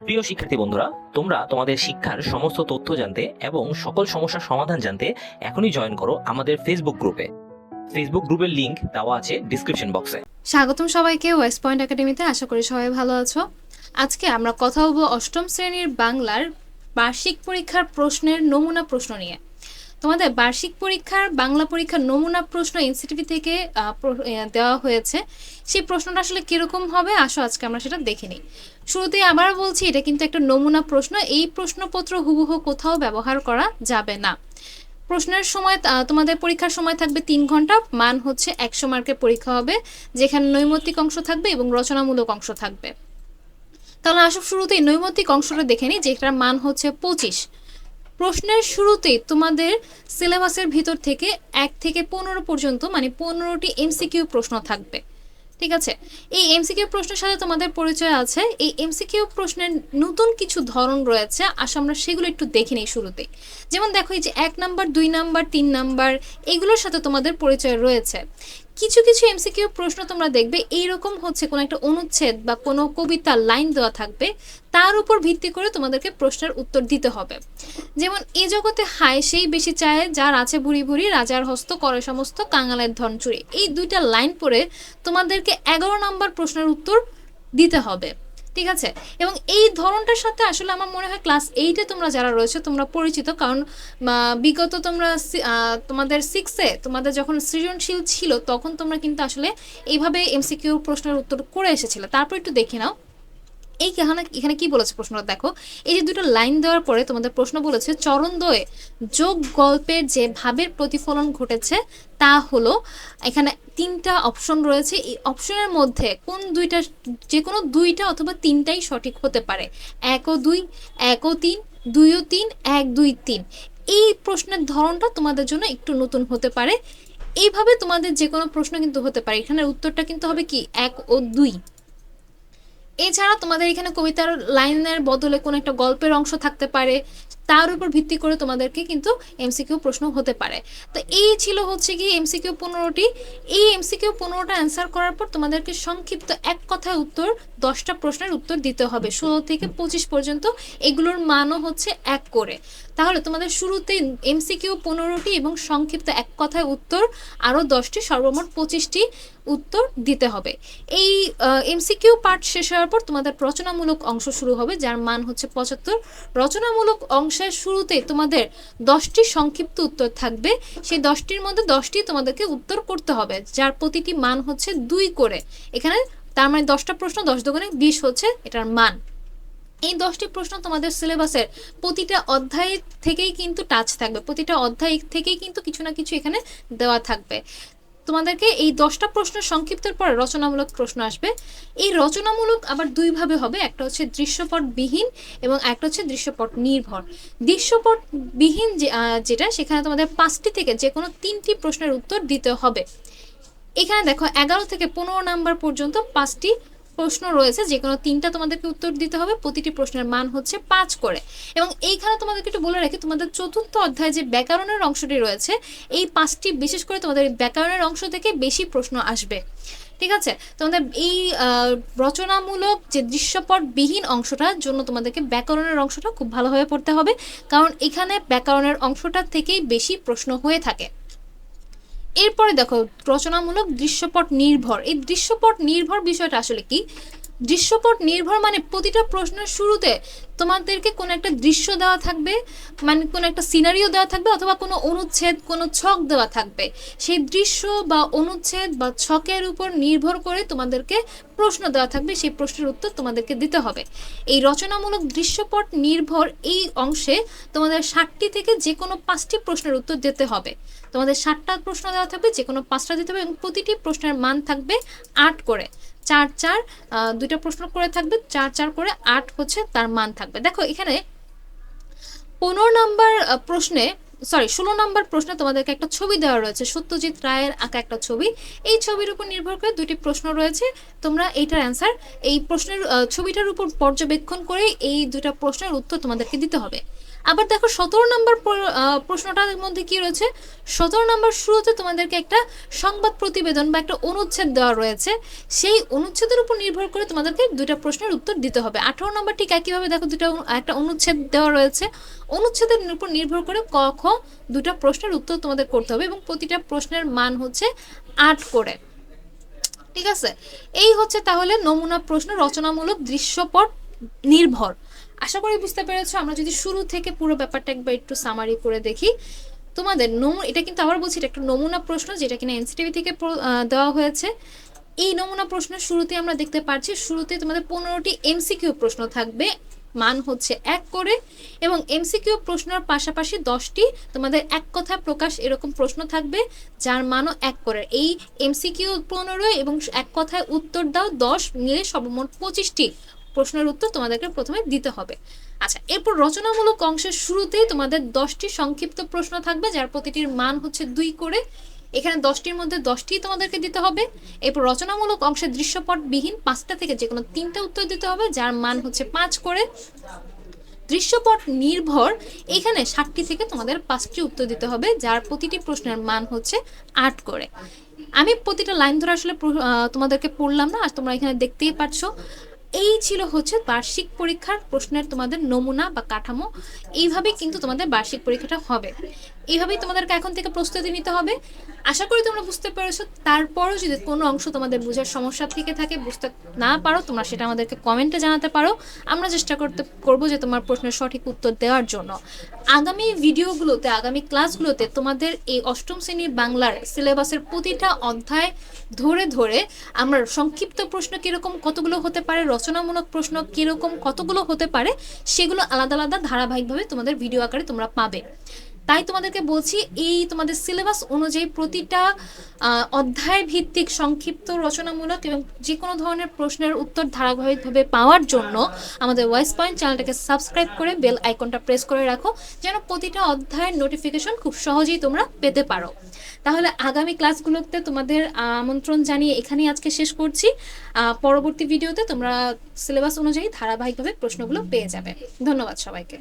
প্রিয় শিক্ষার্থী বন্ধুরা, তোমরা তোমাদের শিক্ষার সমস্ত তথ্য জানতে এবং সকল সমস্যার সমাধান জানতে এখনই জয়েন করো আমাদের ফেসবুক গ্রুপে ফেসবুক গ্রুপের লিংক দেওয়া আছে ডিসক্রিপশন বক্সে স্বাগতম সবাইকে ওয়েস্ট পয়েন্ট একাডেমিতে আশা করি সবাই ভালো আছো। আজকে আমরা কথা বলব অষ্টম শ্রেণির বাংলার বার্ষিক পরীক্ষার প্রশ্নের নমুনা প্রশ্ন নিয়ে। তোমাদের বার্ষিক পরীক্ষার, বাংলা পরীক্ষার নমুনা প্রশ্ন এনসিটিভি থেকে দেওয়া হয়েছে। সেই প্রশ্নটা আসলে কীরকম হবে? আসো আজকে আমরা সেটা দেখে নিই। শুরুতেই আবার বলছি, এটা কিন্তু একটা নমুনা প্রশ্ন। এই প্রশ্নপত্র হুবহু কোথাও ব্যবহার করা যাবে না। প্রশ্নের সময় তোমাদের পরীক্ষার সময় থাকবে তিন ঘণ্টা। মান হচ্ছে একশো মার্কের পরীক্ষা হবে, যেখানে নৈমিত্তিক অংশ থাকবে এবং রচনামূলক অংশ থাকবে। তাহলে আসো শুরুতেই নৈমিত্তিক অংশটা দেখে নিই, যেটার মান হচ্ছে পঁচিশ। প্রশ্নের শুরুতেই তোমাদের সিলেবাসের ভিতর থেকে এক থেকে পনেরো পর্যন্ত মানে পনেরোটি এমসিকিউ প্রশ্ন থাকবে। ঠিক আছে? এই এমসিকিউ প্রশ্নের সাথে তোমাদের পরিচয় আছে। এই এমসিকিউ প্রশ্নের নতুন কিছু ধরন রয়েছে আসা আমরা সেগুলো একটু দেখে নিই শুরুতে যেমন দেখো এই যে এক নাম্বার, দুই নাম্বার, তিন নাম্বার, এগুলোর সাথে তোমাদের পরিচয় রয়েছে। কিছু কিছু এমসিকিউ প্রশ্ন তোমরা দেখবে, এইরকম হচ্ছে কোনো একটা অনুচ্ছেদ বা কোনো কবিতার লাইন দেওয়া থাকবে, তার উপর ভিত্তি করে তোমাদেরকে প্রশ্নের উত্তর দিতে হবে। যেমন, এ জগতে হায় সেই বেশি চায়, যার আছে ভুরি ভুরি রাজার হস্ত, করে সমস্ত, কাঙালের ধন চুরি। এই দুইটা লাইন পড়ে তোমাদেরকে এগারো নাম্বার প্রশ্নের উত্তর দিতে হবে। ঠিক আছে? এবং এই ধরনটার সাথে আসলে আমার মনে হয় ক্লাস এইটে তোমরা যারা রয়েছে, তোমরা পরিচিত। কারণ বিগত তোমরা তোমাদের সিক্সে তোমাদের যখন সৃজনশীল ছিল, তখন তোমরা কিন্তু আসলে এইভাবে এমসিকিউ প্রশ্নের উত্তর করে এসেছিলে। তারপর একটু দেখে নাও। এই এখানে এখানে কি বলেছে প্রশ্নটা? দেখো, এই যে দুটো লাইন দেওয়ার পরে তোমাদের প্রশ্ন বলেছে চরণদ্বয়ে যোগ গল্পের যে ভাবের প্রতিফলন ঘটেছে তা হলো, এখানে তিনটা অপশন রয়েছে। এই অপশনের মধ্যে কোন দুইটা, যে কোনো দুইটা অথবা তিনটাই সঠিক হতে পারে। এক ও দুই, এক ও তিন, দুই ও তিন, এক, দুই, তিন। এই প্রশ্নের ধরনটা তোমাদের জন্য একটু নতুন হতে পারে। এইভাবে তোমাদের যে কোনো প্রশ্ন কিন্তু হতে পারে। এখানের উত্তরটা কিন্তু হবে কি? এক ও দুই। এছাড়া তোমাদের এখানে কবিতার লাইনের বদলে কোনো একটা গল্পের অংশ থাকতে পারে তার উপর ভিত্তি করে তোমাদেরকে কিন্তু এমসিকিউ প্রশ্ন হতে পারে। তো এই ছিল হচ্ছে কি এমসিকিউ পনেরোটি। এই এমসিকিউ পনেরোটা অ্যান্সার করার পর তোমাদেরকে সংক্ষিপ্ত এক কথায় উত্তর, দশটা প্রশ্নের উত্তর দিতে হবে। ষোলো থেকে পঁচিশ পর্যন্ত এগুলোর মানও হচ্ছে এক করে। তাহলে তোমাদের শুরুতে এমসিকিউ পনেরোটি এবং সংক্ষিপ্ত এক কথায় উত্তর, আরও দশটি, সর্বমোট পঁচিশটি উত্তর দিতে হবে। এই এমসিকিউ পার্ট শেষ হওয়ার পর তোমাদের রচনামূলক অংশ শুরু হবে, যার মান হচ্ছে পঁচাত্তর। রচনামূলক অংশের শুরুতে তোমাদের দশটি সংক্ষিপ্ত উত্তর থাকবে। সেই দশটির মধ্যে দশটি তোমাদেরকে উত্তর করতে হবে, যার প্রতিটি মান হচ্ছে দুই করে। এখানে তার মানে দশটা প্রশ্ন, দশ দোকানে বিশ হচ্ছে এটার মান। এই দশটি প্রশ্ন তোমাদের সিলেবাসের প্রতিটা অধ্যায় থেকেই কিন্তু টাচ থাকবে, প্রতিটা অধ্যায় থেকেই কিন্তু কিছু না কিছু এখানে দেওয়া থাকবে। তোমাদেরকে এই দশটা প্রশ্ন সংক্ষিপ্তের পর রচনামূলক প্রশ্ন আসবে। এই রচনামূলক আবার দুইভাবে হবে, একটা হচ্ছে দৃশ্যপট বিহীন এবং একটা হচ্ছে দৃশ্যপট নির্ভর দৃশ্যপট বিহীন যে যেটা, সেখানে তোমাদের পাঁচটি থেকে যে কোনো তিনটি প্রশ্নের উত্তর দিতে হবে। এখানে দেখো, এগারো থেকে পনেরো নাম্বার পর্যন্ত পাঁচটি প্রশ্ন রয়েছে যে কোনো তিনটা তোমাদেরকে উত্তর দিতে হবে, প্রতিটি প্রশ্নের মান হচ্ছে পাঁচ করে। এবং এইখানে তোমাদেরকে একটু বলে রাখি, তোমাদের চতুর্থ অধ্যায়ে যে ব্যাকরণের অংশটি রয়েছে, এই পাঁচটি বিশেষ করে তোমাদের ব্যাকরণের অংশ থেকে বেশি প্রশ্ন আসবে। ঠিক আছে? তোমাদের এই রচনামূলক যে দৃশ্যপট বিহীন অংশটার জন্য তোমাদেরকে ব্যাকরণের অংশটা খুব ভালোভাবে পড়তে হবে, কারণ এখানে ব্যাকরণের অংশটা থেকেই বেশি প্রশ্ন হয়ে থাকে। এরপরে দেখো রচনামূলক দৃশ্যপট নির্ভর। এই দৃশ্যপট নির্ভর বিষয়টা আসলে কি? দৃশ্যপট নির্ভর মানে প্রতিটা প্রশ্নের শুরুতে তোমাদেরকে কোনো একটা দৃশ্য দেওয়া থাকবে মানে কোনো একটা সিনারিও দেওয়া থাকবে অথবা কোনো অনুচ্ছেদ, কোনো ছক দেওয়া থাকবে। সেই দৃশ্য বা অনুচ্ছেদ বা ছকের উপর নির্ভর করে তোমাদেরকে প্রশ্ন দেওয়া থাকবে, সেই প্রশ্নের উত্তর তোমাদেরকে দিতে হবে। এই রচনামূলক দৃশ্যপট নির্ভর এই অংশে তোমাদের ষাটটি থেকে যে কোনো পাঁচটি প্রশ্নের উত্তর দিতে হবে। তোমাদের ষাটটা প্রশ্ন দেওয়া থাকবে যে কোনো পাঁচটা দিতে হবে এবং প্রতিটি প্রশ্নের মান থাকবে আট করে। চার চার দুইটা প্রশ্ন করে থাকবে, চার চার করে আট হচ্ছে তার মান থাকবে। দেখো এখানে পনেরো নাম্বার প্রশ্নে সরি ষোলো নম্বর প্রশ্নে তোমাদেরকে একটা ছবি দেওয়া রয়েছে, সত্যজিৎ রায়ের আঁকা একটা ছবি। এই ছবির উপর নির্ভর করে দুটি প্রশ্ন রয়েছে। তোমরা এইটার অ্যান্সার এই প্রশ্নের ছবিটার উপর পর্যবেক্ষণ করে এই দুটা প্রশ্নের উত্তর তোমাদেরকে দিতে হবে। আবার দেখো, সতেরো নম্বর প্রশ্নটার মধ্যে কি রয়েছে? সতেরো নম্বর শুরুতে তোমাদেরকে একটা সংবাদ প্রতিবেদন বা একটা অনুচ্ছেদ দেওয়া রয়েছে। সেই অনুচ্ছেদের উপর নির্ভর করে তোমাদেরকে দুইটা প্রশ্নের উত্তর দিতে হবে। আঠারো নম্বর ঠিক একইভাবে দেখো, দুটা, একটা অনুচ্ছেদ দেওয়া রয়েছে। অনুচ্ছেদের উপর নির্ভর করে ক খ দুটা প্রশ্নের উত্তর তোমাদের করতে হবে এবং প্রতিটা প্রশ্নের মান হচ্ছে আট করে। ঠিক আছে? এই হচ্ছে তাহলে নমুনা প্রশ্ন, রচনামূলক দৃশ্যপট নির্ভর। আশা করি বুঝতে পেরেছ, আমরা যদি শুরু থেকে পুরো ব্যাপারটা একবার একটু সামারি করে দেখি। তোমাদের নমুনা এটা কিন্তু আবার বলছি, এটা একটা নমুনা প্রশ্ন যেটা কিনা এনসিটিভি থেকে দেওয়া হয়েছে। এই নমুনা প্রশ্নের শুরুতে আমরা দেখতে পাচ্ছি শুরুতে তোমাদের পনেরোটি এমসিকিউ প্রশ্ন থাকবে। মান হচ্ছে এক করে এবং এমসিকিউ প্রশ্নের পাশাপাশি দশটি তোমাদের এক কথা প্রকাশ এরকম প্রশ্ন থাকবে, যার মানও এক করে। এই এমসিকিউ পনেরো এবং এক কথায় উত্তর দাও, দশ মিলে সর্বমোট পঁচিশটি প্রশ্নের উত্তর তোমাদেরকে প্রথমে দিতে হবে। আচ্ছা এরপর রচনামূলক অংশের শুরুতেই তোমাদের দশটি সংক্ষিপ্ত প্রশ্ন থাকবে, যার প্রতিটির মান হচ্ছে দুই করে। এখানে দশটির মধ্যে দশটি তোমাদেরকে দিতে হবে। এরপর রচনামূলক অংশের দৃশ্যপটবিহীন পাঁচটা থেকে যে কোনো তিনটা উত্তর দিতে হবে, যার মান হচ্ছে পাঁচ করে। দৃশ্যপট নির্ভর, এখানে ষাটটি থেকে তোমাদের পাঁচটি উত্তর দিতে হবে, যার প্রতিটি প্রশ্নের মান হচ্ছে আট করে। আমি প্রতিটা লাইন ধরে আসলে তোমাদেরকে পড়লাম না, আর তোমরা এখানে দেখতেই পাচ্ছ এই ছিল হচ্ছে বার্ষিক পরীক্ষার প্রশ্নের তোমাদের নমুনা বা কাঠামো। এইভাবেই কিন্তু তোমাদের বার্ষিক পরীক্ষাটা হবে। এইভাবেই তোমাদেরকে এখন থেকে প্রস্তুতি নিতে হবে। আশা করি তোমরা বুঝতে পেরেছ। তারপরও যদি কোনো অংশ তোমাদের বোঝার সমস্যা থেকে থাকে, বুঝতে না পারো, তোমরা সেটা আমাদেরকে কমেন্টে জানাতে পারো। আমরা চেষ্টা করতে, করব যে তোমার প্রশ্নের সঠিক উত্তর দেওয়ার জন্য। আগামী ভিডিওগুলোতে, আগামী ক্লাসগুলোতে তোমাদের এই অষ্টম শ্রেণির বাংলার সিলেবাসের প্রতিটা অধ্যায় ধরে ধরে আমরা সংক্ষিপ্ত প্রশ্ন কীরকম কতগুলো হতে পারে, রচনামূলক প্রশ্ন কীরকম কতগুলো হতে পারে, সেগুলো আলাদা আলাদা ধারাবাহিকভাবে তোমাদের ভিডিও আকারে তোমরা পাবে। তাই তোমাদেরকে বলছি, এই তোমাদের সিলেবাস অনুযায়ী প্রতিটা অধ্যায় ভিত্তিক সংক্ষিপ্ত রচনামূলক এবং যে কোনো ধরনের প্রশ্নের উত্তর ধারাবাহিকভাবে পাওয়ার জন্য আমাদের ভয়েস পয়েন্ট চ্যানেলটাকে সাবস্ক্রাইব করে বেল আইকনটা প্রেস করে রাখো, যেন প্রতিটা অধ্যায়ের নোটিফিকেশন খুব সহজেই তোমরা পেতে পারো। তাহলে আগামী ক্লাসগুলোতে তোমাদের আমন্ত্রণ জানিয়ে এখানেই আজকে শেষ করছি। পরবর্তী ভিডিওতে তোমরা সিলেবাস অনুযায়ী ধারাবাহিকভাবে প্রশ্নগুলো পেয়ে যাবে। ধন্যবাদ সবাইকে।